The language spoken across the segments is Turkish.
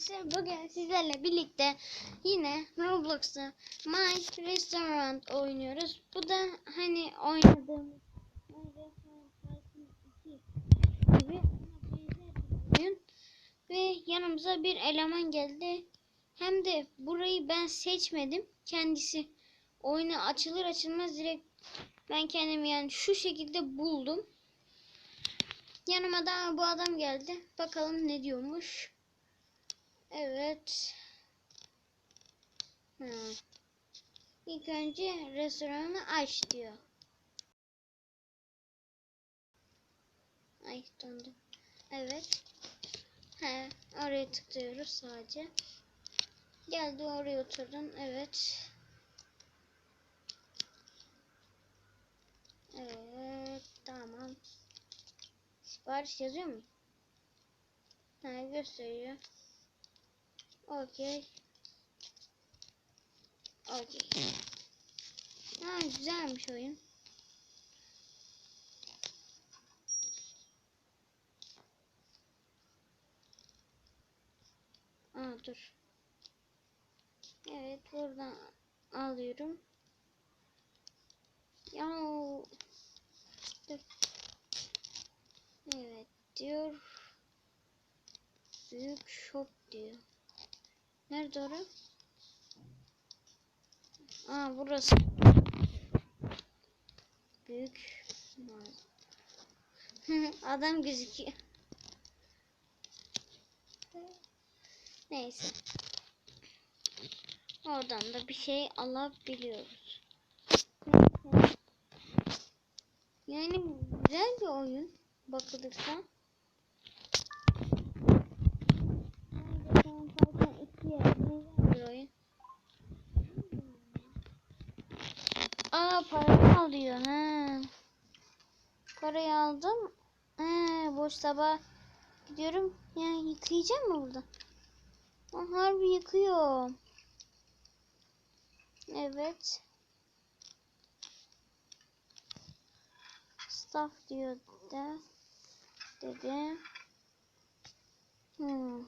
arkadaşlar bugün sizlerle birlikte yine Roblox'ta My Restaurant oynuyoruz. Bu da hani oynadığımız My Restaurant Tycoon 2 gibi oyun. Ve yanımıza bir eleman geldi. Hem de burayı ben seçmedim. Kendisi oyuna açılır açılmaz direkt ben kendimi yani şu şekilde buldum. Yanıma da bu adam geldi. Bakalım ne diyormuş. Evet. Hmm. İlk önce restoranı aç diyor. Ay döndüm. Evet. He, oraya tıklıyoruz sadece. Geldi oraya oturdum. Evet. Evet, tamam. Sipariş yazıyor mu? Ha, gösteriyor. Okey. Okey. Ha, güzelmiş oyun. Aa, dur. Evet, buradan alıyorum. Ya. Evet diyor. Büyük shop diyor. Nerede orası? Aa burası. Büyük. Adam gözüküyor. Neyse. Oradan da bir şey alabiliyoruz. Yani güzel bir oyun bakılırsa. Bence şu an Python 2'ye benzer bir oyun. Aa alıyor ha. Parayı aldım. He, boş sabah gidiyorum. Yani yıkayacağım mı burada? Aa, harbi yıkıyor. Evet. Staff diyor da dedi. Hmm.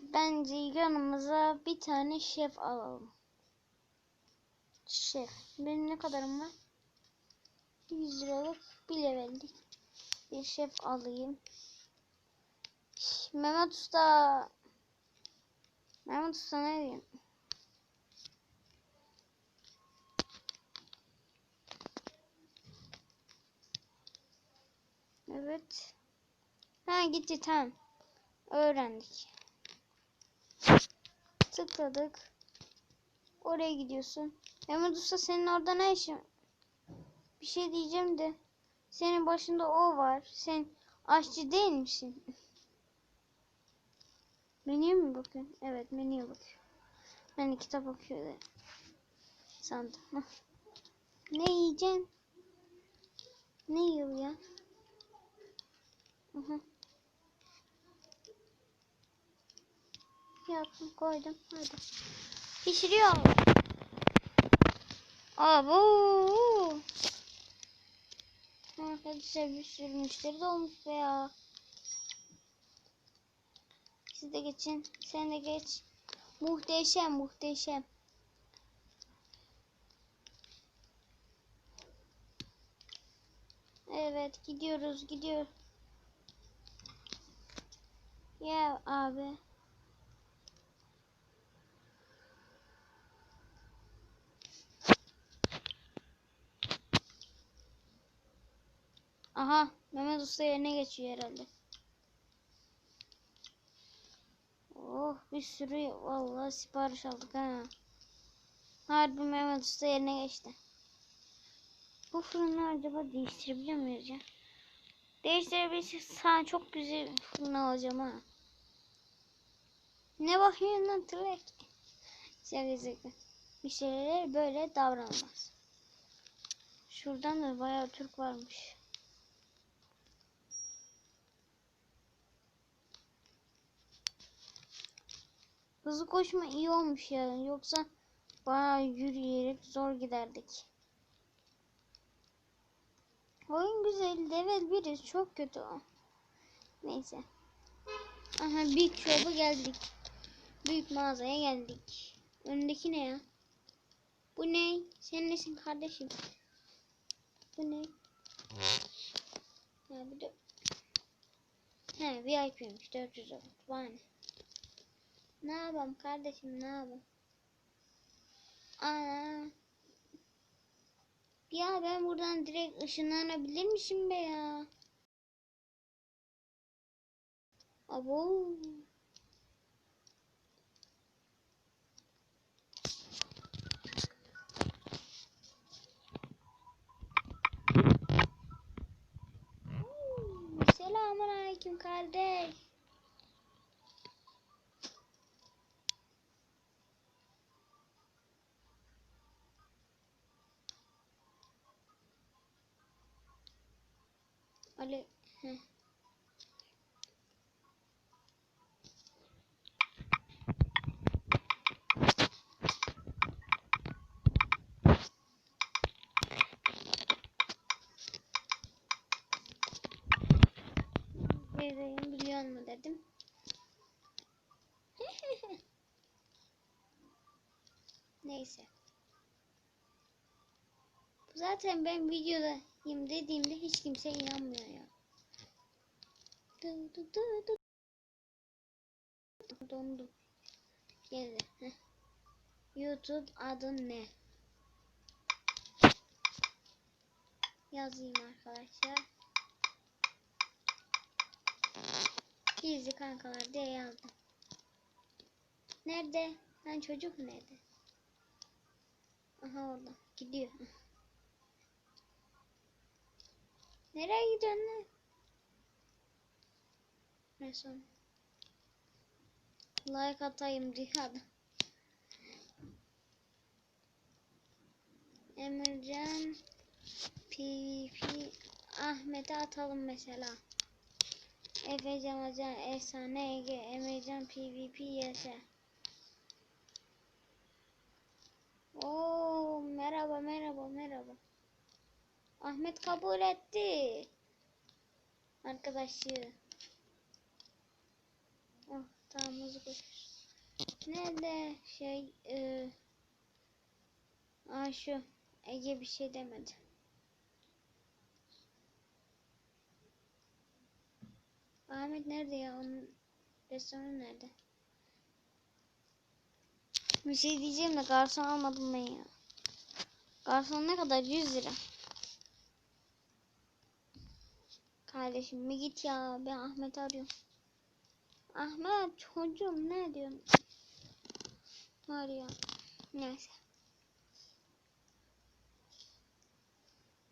Bence yanımıza bir tane şef alalım. Şef. Benim ne kadarım var? 100 liralık bir levellik bir şef alayım. Mehmet Usta. Mehmet Usta ne diyeyim? Evet. Ha gitti tamam. Öğrendik. Tıkladık. Oraya gidiyorsun. Mehmet Usta senin orada ne işin? Bir şey diyeceğim de. Senin başında o var. Sen aşçı değil misin? Menüye mi bakıyorsun? Evet menüye bakıyorum. Ben kitap okuyor sandım. Ne yiyeceksin? Ne yiyor ya? Hı. Yaptım koydum. Hadi. Pişiriyor. Abo. Arkadaşlar bir sürü müşteri de olmuş be ya. Siz de geçin. Sen de geç. Muhteşem muhteşem. Evet gidiyoruz gidiyor. Ya abi. Aha Mehmet Usta yerine geçiyor herhalde. Oh bir sürü vallahi sipariş aldık ha. Harbi Mehmet Usta yerine geçti. Bu fırını acaba değiştirebiliyor muyuz ya? Değiştirebilirsek sana çok güzel fırın alacağım ha. Ne bakıyorsun lan tırek? Şaka şaka. Bir şeyler böyle davranmaz. Şuradan da bayağı Türk varmış. Hızlı koşma iyi olmuş ya. Yoksa bayağı yürüyerek zor giderdik. Oyun güzel. Level 1'iz. Çok kötü o. Neyse. Aha büyük shop'a geldik. Büyük mağazaya geldik. Önündeki ne ya? Bu ne? Sen nesin kardeşim? Bu ne? Ha bir de He VIP'ymiş 400 oldu. Bana ne? Ne yapalım kardeşim ne yapalım? Ana. Ya ben buradan direkt ışınlanabilirmişim be ya. Abo. Selamun aleyküm kardeş. Ali. Heh. Vereyim biliyor mu dedim. Neyse. Zaten ben videodayım dediğimde hiç kimse inanmıyor ya. Dı dı. YouTube adın ne? Yazayım arkadaşlar. Gizli kankalar diye yazdım. Nerede? Lan çocuk nerede? Aha orada. Gidiyor. Nereye gidiyorsun son? Like atayım diye. Emircan PvP Ahmet'e atalım mesela. Efe Camacan Efsane Ege Emircan PvP yaşa. Oo merhaba merhaba merhaba. Ahmet kabul etti. Arkadaşı. Oh tamam hızlı koş. Nerede şey e, Aa şu Ege bir şey demedi. Ahmet nerede ya? Onun restoranı nerede? Bir şey diyeceğim de garson almadım ben ya. Garson ne kadar? 100 lira. Kardeşim bir git ya. Ben Ahmet arıyorum. Ahmet çocuğum ne diyorsun? Var ya. Neyse.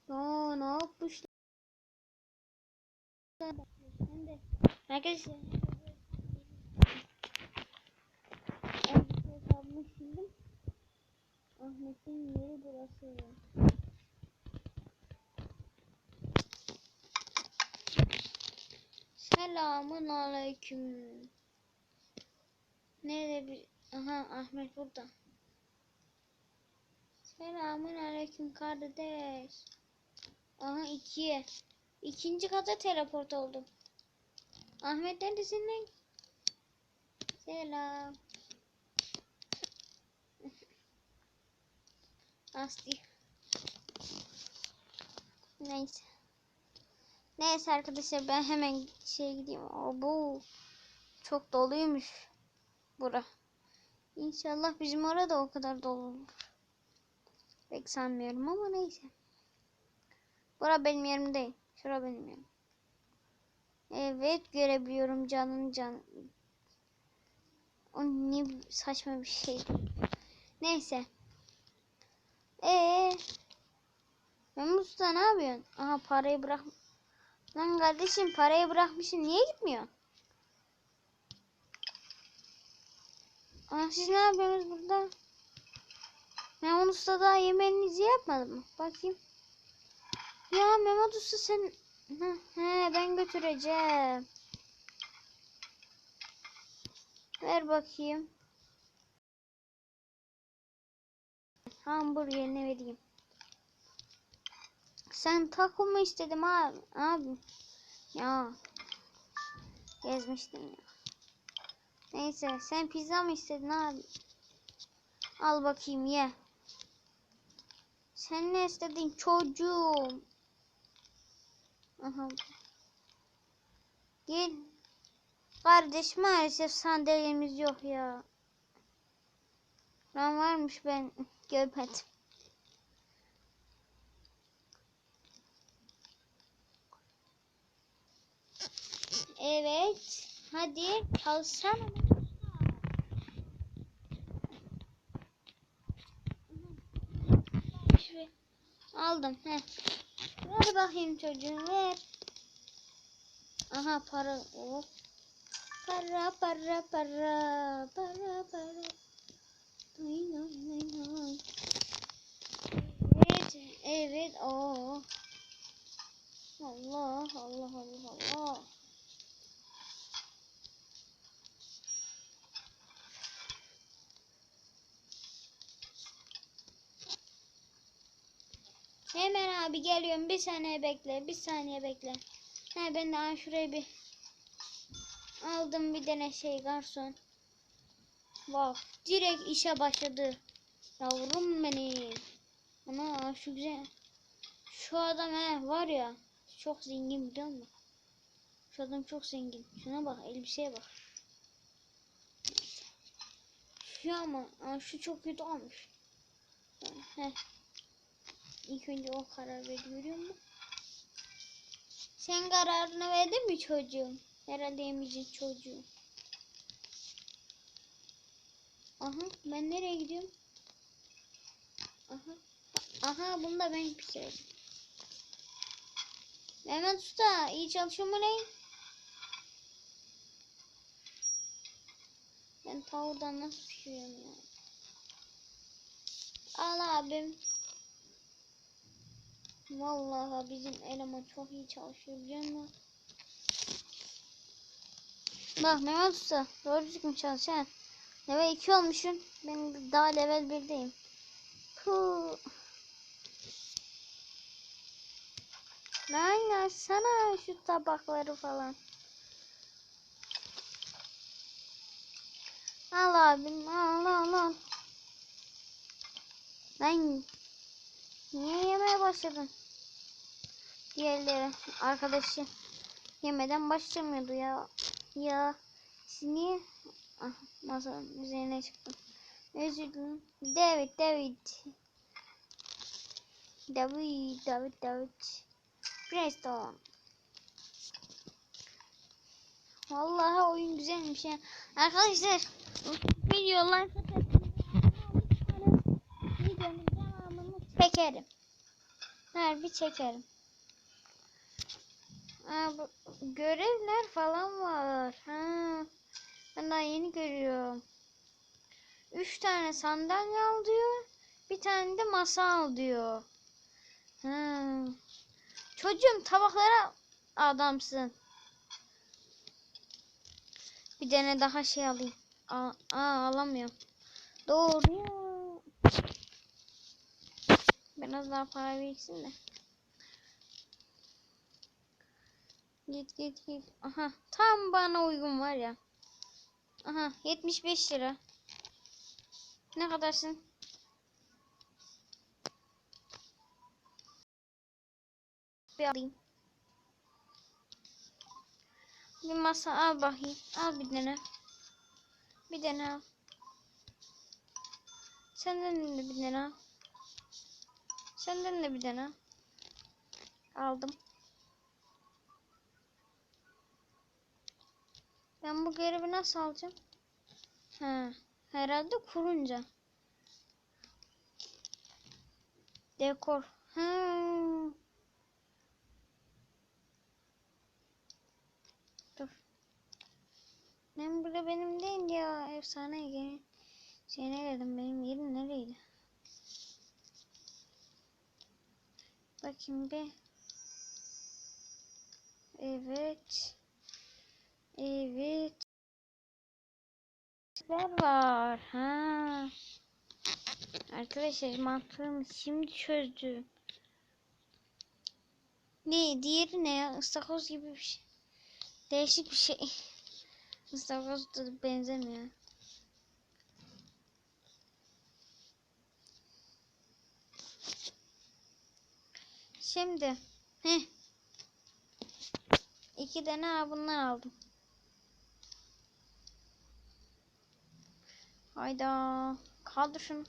Oo ne yapmışlar? Arkadaşlar sildim. Ahmet'in yeri burası. Selamun aleyküm. Nerede bir... Aha Ahmet burada. Selamun aleyküm kardeş. Aha ikiye. İkinci kata teleport oldum. Ahmet neredesin lan? Selam. Asti. Neyse. Neyse arkadaşlar ben hemen şey gideyim. Bu çok doluymuş bura. İnşallah bizim orada o kadar dolu olur. Pek sanmıyorum ama neyse. Bura benim yerim değil. Şura benim yerim. Evet görebiliyorum canın can. O ne saçma bir şey. Neyse. Ee, Mehmet Usta ne yapıyorsun? Aha parayı bırak. Lan kardeşim parayı bırakmışsın niye gitmiyorsun? Aa, siz ne yapıyorsunuz burada? Mehmet Usta daha yemeğinizi yapmadı mı? Bakayım. Ya Mehmet Usta sen... Hı, He ben götüreceğim. Ver bakayım. Hamburgerini vereyim. Sen taco mu istedim abi? Abi. Ya. Gezmiştim ya. Neyse sen pizza mı istedin abi? Al bakayım ye. Sen ne istedin çocuğum? Aha. Gel. Kardeş maalesef sandalyemiz yok ya. Lan varmış ben görmedim. Evet. Hadi. Şuraya. Aldım. Heh. Ver bakayım çocuğum ver. Aha para. Oh. Para para para para para. Nay, nay, nay. Evet, evet, o. Allah, Allah, Allah, Allah. Hemen abi geliyorum. Bir saniye bekle. Bir saniye bekle. He ben daha şuraya bir aldım bir tane şey garson. Wow. Direkt işe başladı. Yavrum benim. Ana şu güzel. Şu adam he var ya. Çok zengin biliyor musun? Şu adam çok zengin. Şuna bak elbiseye bak. Şu ama şu çok kötü olmuş. Heh. İlk önce o karar verdi görüyor musun? Sen kararını verdin mi çocuğum? Herhalde yemeyecek çocuğum. Aha ben nereye gidiyorum? Aha. Aha bunu da ben pişirdim. Mehmet Usta iyi çalışıyor mu lan? Ben tavukdan nasıl pişiriyorum ya? Al abim. Vallahi bizim eleman çok iyi çalışıyor biliyor musun? Bak Mehmet Usta doğru düzgün çalış. Level 2 olmuşsun. Ben daha level 1'deyim. Puh. Lan sana şu tabakları falan. Al abim al al al. Lan niye yemeye başladın? Diğerleri arkadaşı yemeden başlamıyordu ya. Ya siz niye ah, masanın üzerine çıktım. Özür dilerim. David David. David David David. Preston. Vallahi oyun güzelmiş ya. Arkadaşlar videolar videonun devamını çekerim. Harbi çekerim. Aa, bu görevler falan var. Ha. Ben daha yeni görüyorum. Üç tane sandalye al diyor. Bir tane de masa al diyor. Ha. Çocuğum tabaklara adamsın. Bir tane daha şey alayım. Aa, aa alamıyorum. Doğru ya. Biraz daha para biriksin de. Git git git. Aha tam bana uygun var ya. Aha 75 lira. Ne kadarsın? Bir alayım. Bir masa al bakayım. Al bir tane. Bir tane al. Senden de bir tane al. Senden de bir tane al. Aldım. Ben bu görevi nasıl alacağım? Ha, herhalde kurunca. Dekor. Ha. Dur. Ben burada benim değil ya. Efsane gelin. Şeyine geldim. Benim yerim nereydi? Bakayım bir. Evet. Evet. Neler var? Ha. Arkadaşlar mantığımı şimdi çözdüm. Ne? Diğeri ne ya? Istakoz gibi bir şey. Değişik bir şey. Mustafa Usta benzemiyor. Şimdi. Heh. İki tane bundan aldım. Hayda. Kaldır şunu.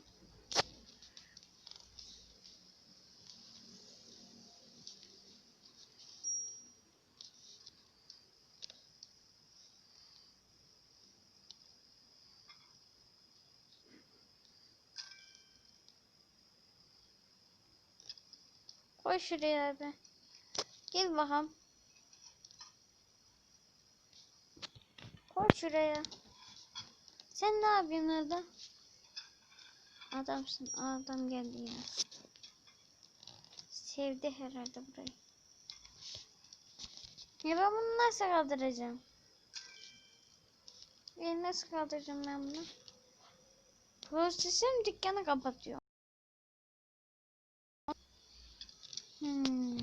Koy şuraya abi. Gel bakalım. Koy şuraya. Sen ne yapıyorsun orada? Adamsın. Adam geldi ya. Sevdi herhalde burayı. Ya ben bunu nasıl kaldıracağım? Ben nasıl kaldıracağım ben bunu? Prosesim dükkanı kapatıyor. Hmm.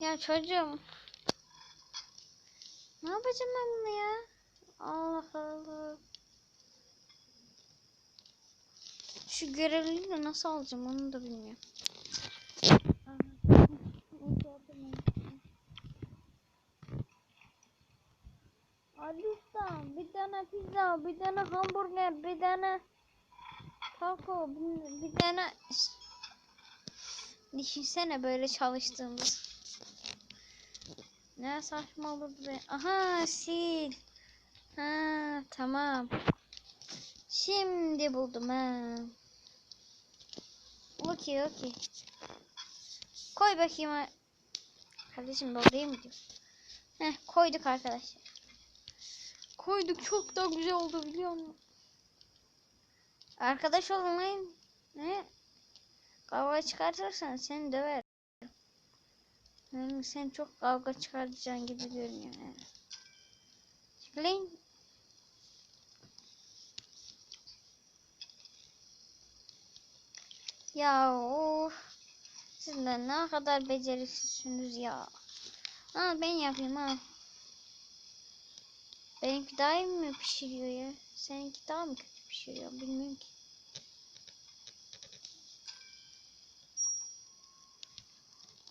Ya çocuğum. Ne yapacağım ben bunu ya? Allah Allah. Şu görevliyi de nasıl alacağım onu da bilmiyorum. Alistan bir tane pizza, bir tane hamburger, bir tane taco, bir, bir tane Düşünsene böyle çalıştığımız. Ne saçma olur be. Aha sil. Ha tamam. Şimdi buldum ha. Okey okey. Koy bakayım. Kardeşim doldurayım mı diyor. Heh koyduk arkadaşlar. Koyduk çok da güzel oldu biliyor musun? Arkadaş olmayın. Ne? Kavga çıkartırsan seni döver. Yani sen çok kavga çıkartacaksın gibi görünüyor. Yani. Çıklayın. Ya of. Siz de ne kadar beceriksizsiniz ya. Ha ben yapayım ha. Benimki daha iyi mi pişiriyor ya? Seninki daha mı kötü pişiriyor bilmiyorum ki.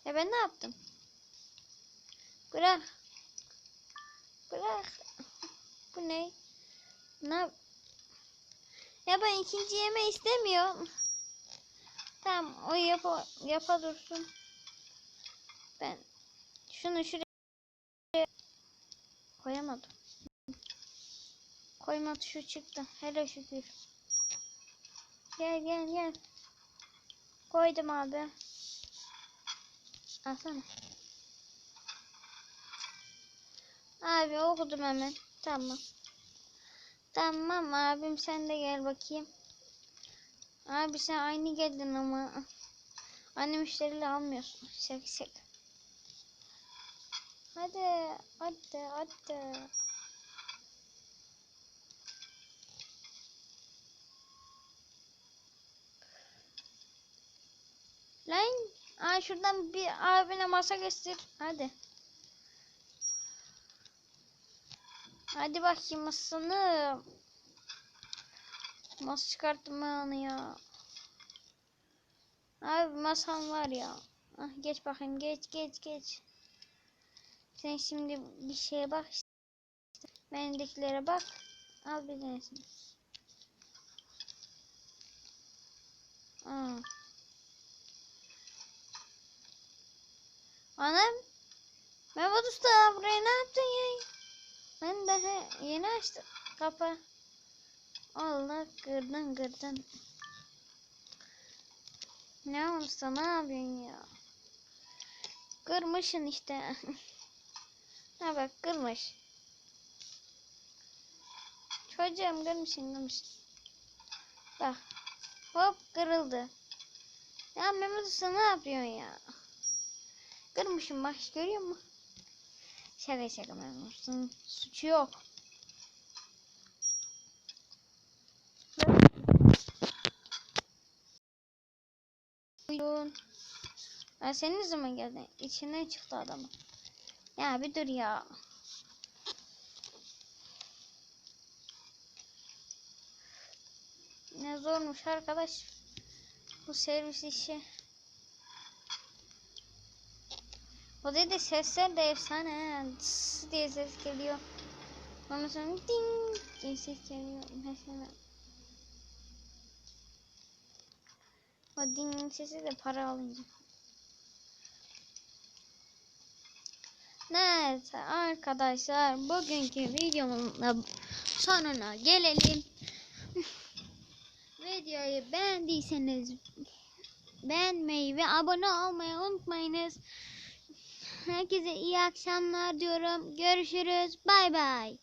Ya ben ne yaptım? Bırak. Bırak. Bu ne? Ne Ya ben ikinci yeme istemiyorum. Tamam o yapa, yapa dursun. Ben şunu şuraya koyamadım. Koyma tuşu çıktı. Hele şükür. Gel gel gel. Koydum abi. Alsana. Abi okudum hemen. Tamam. Tamam abim sen de gel bakayım. Abi sen aynı geldin ama. Anne müşteriyle almıyorsun. Şaka şaka. Hadi. Hadi. Hadi. Lan. Aa, şuradan bir abine masa göster. Hadi. Hadi bakayım masanı. Masa çıkarttım ben onu ya. Abi masam var ya. Ah, geç bakayım geç geç geç. Sen şimdi bir şeye bak. işte. Bendekilere bak. Al bir tanesini. Aa. Anam. Mehmet Usta burayı ne yaptın ya? Ben daha yeni açtım kapı. Allah kırdın kırdın. Ne olursa ne yapıyorsun ya? Kırmışsın işte. ha bak kırmış. Çocuğum kırmışsın kırmışsın. Bak. Hop kırıldı. Ya Mehmet Usta ne yapıyorsun ya? Kırmışım bak görüyor musun? Şaka şaka Usta'nın suçu yok. Buyurun. Ya sen ne zaman geldin? İçinden çıktı adamın. Ya bir dur ya. Ne zormuş arkadaş. Bu servis işi. O dedi sesler de efsane. he. Tıs diye ses geliyor. Ondan sonra ding diye ses geliyor. Mesela. O ding sesi de para alınca. Neyse arkadaşlar bugünkü videomun sonuna gelelim. Videoyu beğendiyseniz beğenmeyi ve abone olmayı unutmayınız. Herkese iyi akşamlar diyorum. Görüşürüz. Bay bay.